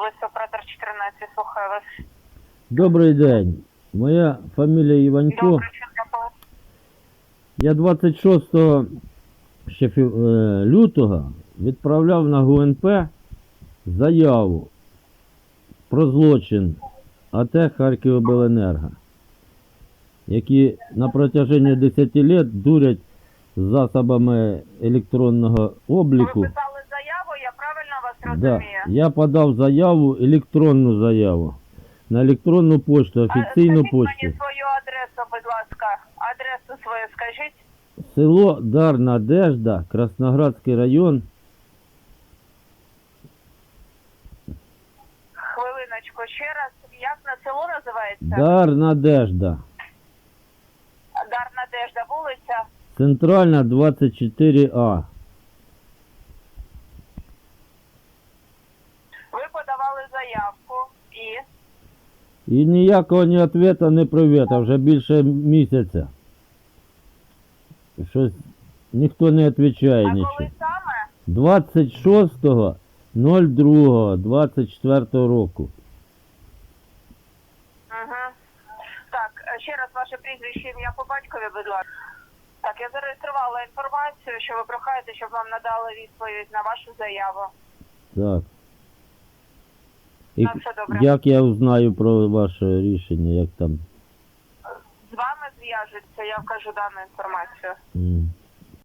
області, оператор 14, слухаю вас. Добрий день. Моя фамілія Іванько. Добре. Я 26 ще фів- е, лютого відправляв на ГУНП заяву про злочин АТ Харківобленерго, які на протяженні 10 лет дурять засобами електронного обліку. Ви писали заяву, я правильно вас Да. розумію? Я подав заяву, електронну заяву на електронну пошту, А, офіційну скажіть пошту. мені свою адресу, будь ласка. Адресу свою скажіть. Село Дар Надежда, Красноградський район. Хвилиночку, ще раз. Як на село називається? Дар Надежда. Дар Надежда, вулиця. Центральна 24А. Ви подавали заявку і І ніякого ні ответа, ні привета, вже більше місяця. Щось ніхто не відповідає а нічого. коли саме? 26.02.24 року. Угу. Так, ще раз ваше прізвище ім'я по батькові, будь ласка. Так, я зареєструвала інформацію, що ви прохаєте, щоб вам надали відповідь на вашу заяву. Так. І все добре. як я узнаю про ваше рішення, як там? З вами зв'яжуться, я вкажу дану інформацію.